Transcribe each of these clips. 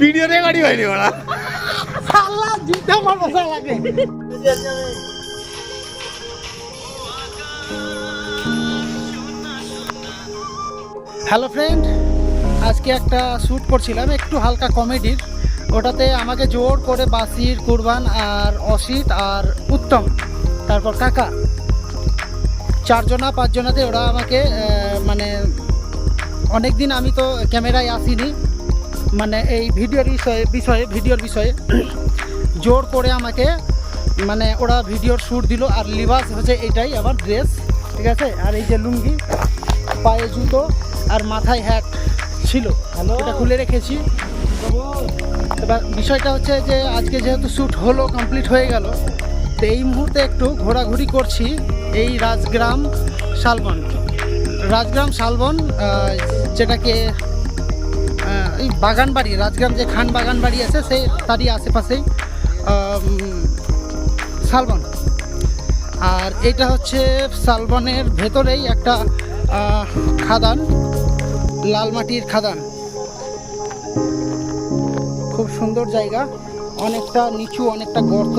Video রেকর্ডই হয়নি ওরা শালাকে হ্যালো ফ্রেন্ড আজকে একটা শ্যুট করছিলাম, একটু হালকা কমেডির। ওটাতে আমাকে জোর করে বাসির কুরবান আর অসিত আর উত্তম, তারপর কাকা। চারজনা পাঁচজনাতে ওরা আমাকে মানে অনেক দিন আমি তো ক্যামেরায় আসিনি। মানে এই ভিডিওর বিষয়ে বিষয়ে ভিডিওর বিষয়ে জোর করে আমাকে মানে ওরা ভিডিওর শ্যুট দিল। আর লিবাস হচ্ছে এটাই আমার ড্রেস ঠিক আছে? আর এই যে লুঙ্গি পায়ে জুতো আর মাথায় হ্যাট ছিল। এটা খুলে রেখেছি। এবার বিষয়টা হচ্ছে যে আজকে যেহেতু শ্যুট হলো কমপ্লিট হয়ে গেল তো এই মুহূর্তে একটু ঘোরাঘুরি করছি এই রাজগ্রাম শালবন। রাজগ্রাম শালবন যেটাকে এই বাগান বাড়ি রাজগ্রাম যে খান বাগান বাড়ি আছে সেই তারই আশেপাশেই শালবন। আর এটা হচ্ছে শালবনের ভেতরেই একটা খাদান লাল মাটির খাদান। খুব সুন্দর জায়গা, অনেকটা নিচু, অনেকটা গর্ত।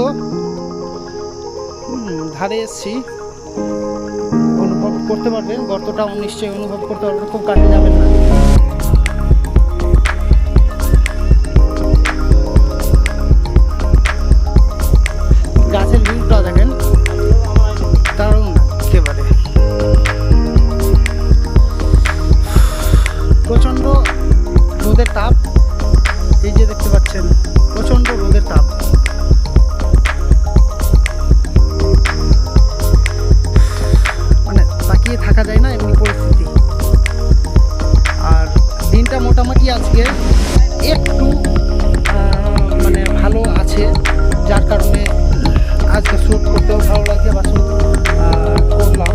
ধারে এসছি। অনুভব করতে পারবেন গর্তটা নিশ্চয়ই অনুভব করতে পারবেন খুব কাটে যাবেন না। দিনটা আজকে। একটু মানে ভালো আছে, যার কারণে আজকে শ্যুট করতেও ভালো লাগে বা শ্যুট করলাম।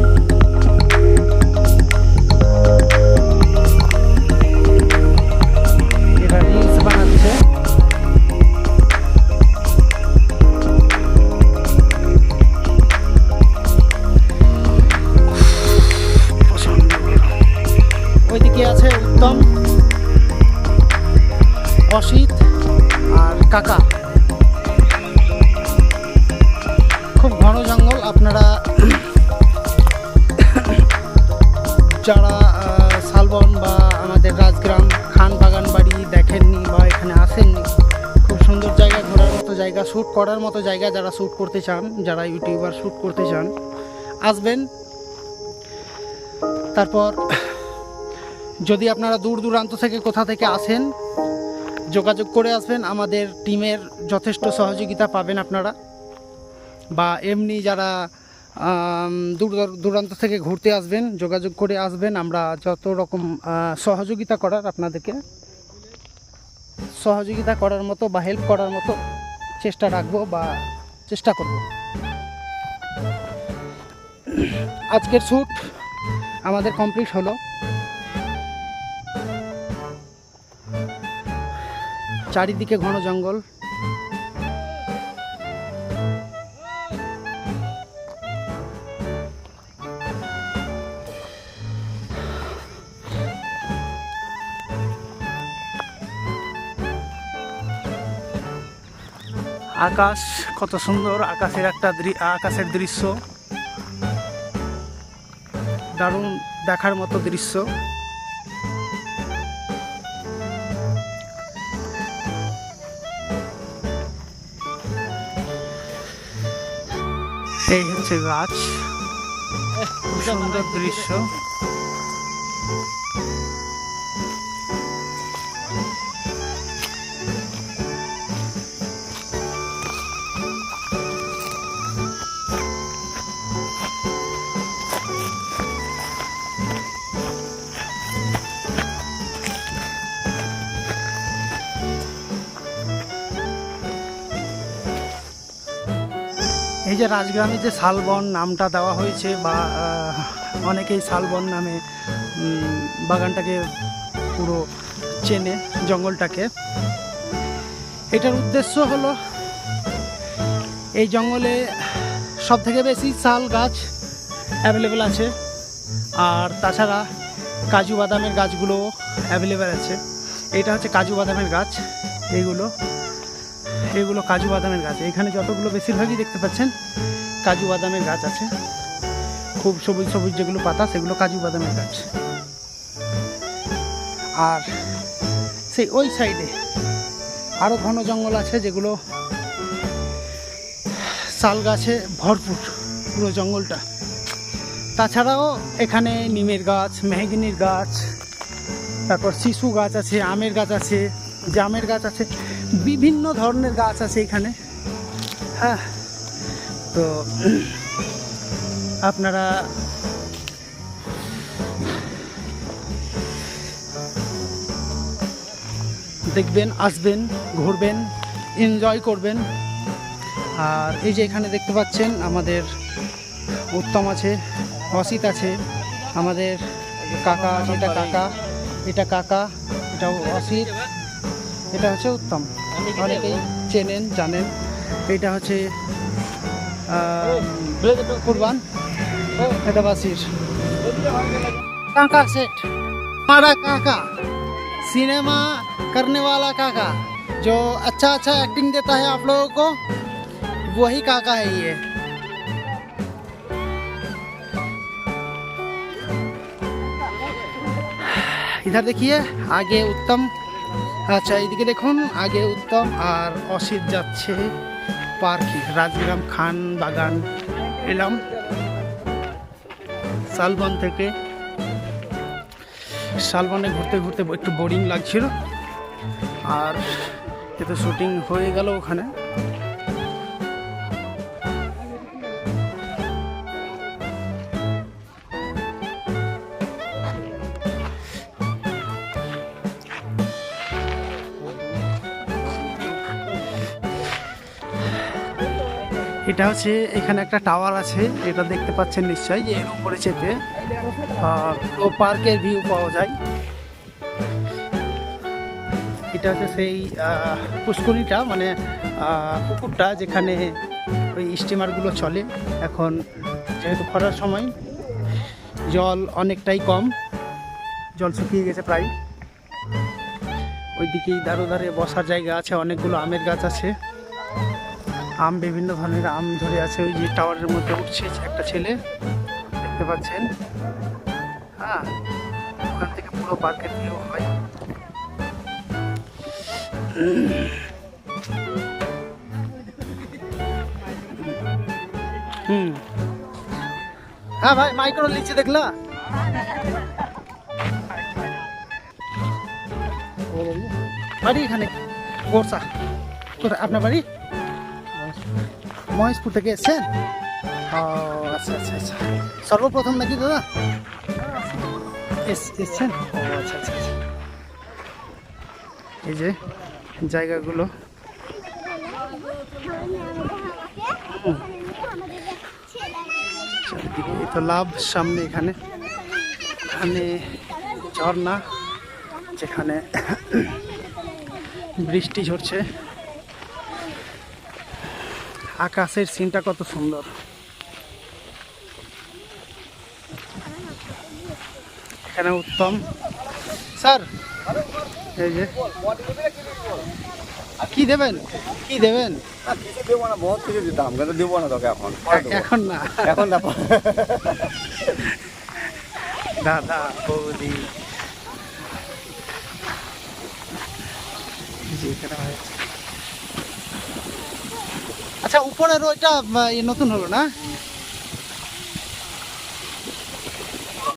আর কাকা, খুব ঘন জঙ্গল, আপনারা যারা শালবন বা আমাদের রাজগ্রাম, খান বাগান বাড়ি দেখেননি বা এখানে আসেননি, খুব সুন্দর জায়গা, ঘোরার মতো জায়গা, শ্যুট করার মতো জায়গা যারা শ্যুট করতে চান, যারা ইউটিউবার শ্যুট করতে চান, আসবেন। তারপর, যদি আপনারা দূর দূরান্ত থেকে কোথা থেকে আসেন যোগাযোগ করে আসবেন। আমাদের টিমের যথেষ্ট সহযোগিতা পাবেন আপনারা। বা এমনি যারা দূর দূরান্ত থেকে ঘুরতে আসবেন, যোগাযোগ করে আসবেন। আমরা যত রকম সহযোগিতা করার আপনাদেরকে, সহযোগিতা করার মতো বা হেল্প করার মতো চেষ্টা রাখব বা চেষ্টা করব। আজকের শ্যুট আমাদের কমপ্লিট হলো। চারিদিকে ঘন জঙ্গল। আকাশ কত সুন্দর। আকাশের একটা আকাশের দৃশ্য। দারুণ দেখার মতো দৃশ্য। এই হচ্ছে গাছ খুব সুন্দর দৃশ্য। এই যে রাজগ্রামে যে শালবন নামটা দেওয়া হয়েছে বা অনেকেই শালবন নামে বাগানটাকে পুরো চেনে, জঙ্গলটাকে। এটার উদ্দেশ্য হলো, এই জঙ্গলে সব থেকে বেশি শাল গাছ অ্যাভেলেবেল আছে, আর তাছাড়া কাজু বাদামের গাছগুলো অ্যাভেলেবেল আছে। এটা হচ্ছে কাজু বাদামের গাছ, এইগুলো। এগুলো কাজু বাদামের গাছ। এখানে যতগুলো বেশিরভাগই দেখতে পাচ্ছেন, কাজু বাদামের গাছ আছে। খুব সবুজ সবুজ যেগুলো পাতা, সেগুলো কাজু বাদামের গাছ। আর সেই ওই সাইডে আরও ঘন জঙ্গল আছে যেগুলো শাল গাছে ভরপুর পুরো জঙ্গলটা। তাছাড়াও এখানে নিমের গাছ মেহগিনির গাছ, তারপর শিশু গাছ আছে, আমের গাছ আছে। জামের গাছ আছে, বিভিন্ন ধরনের গাছ আছে এখানে। হ্যাঁ তো আপনারা দেখবেন, আসবেন, ঘুরবেন এনজয় করবেন। আর এই যে এখানে দেখতে পাচ্ছেন, আমাদের উত্তম আছে, অসিত আছে, আমাদের কাকা আছে, এটা কাকা এটা কাকা এটা অসিত। এটা হচ্ছে উত্তম অনেকেই চেনেন জানেন এটা হচ্ছে আহ, কুরবান এটা বাসির काका सेठ हमारा काका सिनेमा करने वाला काका जो अच्छा अच्छा एक्टिंग देता है आप लोगों को वही काका है ये इधर देखिए आगे उत्तम আচ্ছা এইদিকে দেখুন, আগে উত্তম আর অসিত যাচ্ছে পার্কে। রাজগ্রাম খান বাগান এলাম, শালবন থেকে। শালবনে ঘুরতে ঘুরতে একটু বোরিং লাগছিল। আর এতে শুটিং হয়ে গেল ওখানে। এটা হচ্ছে এখানে একটা টাওয়ার আছে, এটা দেখতে পাচ্ছেন নিশ্চয়ই যে এর উপরে চেপে ও পার্কের ভিউ পাওয়া যায়। এটা হচ্ছে সেই পুষ্করিটা মানে পুকুরটা যেখানে ওই স্টিমারগুলো চলে। এখন যেহেতু খরার সময়, জল অনেকটাই কম, জল শুকিয়ে গেছে প্রায়। ওইদিকেই দারো ধারে বসার জায়গা আছে, অনেকগুলো আমের গাছ আছে। আম, বিভিন্ন ধরনের আম ধরে আছে, ওই যে টাওয়ারের মধ্যে উঠছে একটা ছেলে, দেখতে পাচ্ছেন? হ্যাঁ ওখান থেকে পুরো পার্কের ভিউ হয়। হুম। হ্যাঁ ভাই মাইক্রো লিচে দেখলা বাড়ি এখানে গোরসা আপনার বাড়ি? মহেশপুর থেকে এসছেন? ও আচ্ছা আচ্ছা আচ্ছা। সর্বপ্রথম নাকি, দাদা? এস- এসছেন? ও আচ্ছা আচ্ছা আচ্ছা। এই যে, জায়গাগুলো। চারিদিকে তো লাভ সামনে এখানে। এখানে ঝর্ণা, যেখানে বৃষ্টি ঝরছে। আকাশের সিনটা কত সুন্দর। এখানে উত্তম। স্যার। এই যে। কি দেবেন? কি দেবেন? দেবো না বহুত কিছু দিতাম কিন্তু দেবো না তোকে এখন। এখন না। এখন না দাদা বৌদি। জি, এখানে হয়েছে। আচ্ছা উপরের ওইটা ইয়ে নতুন হলো না?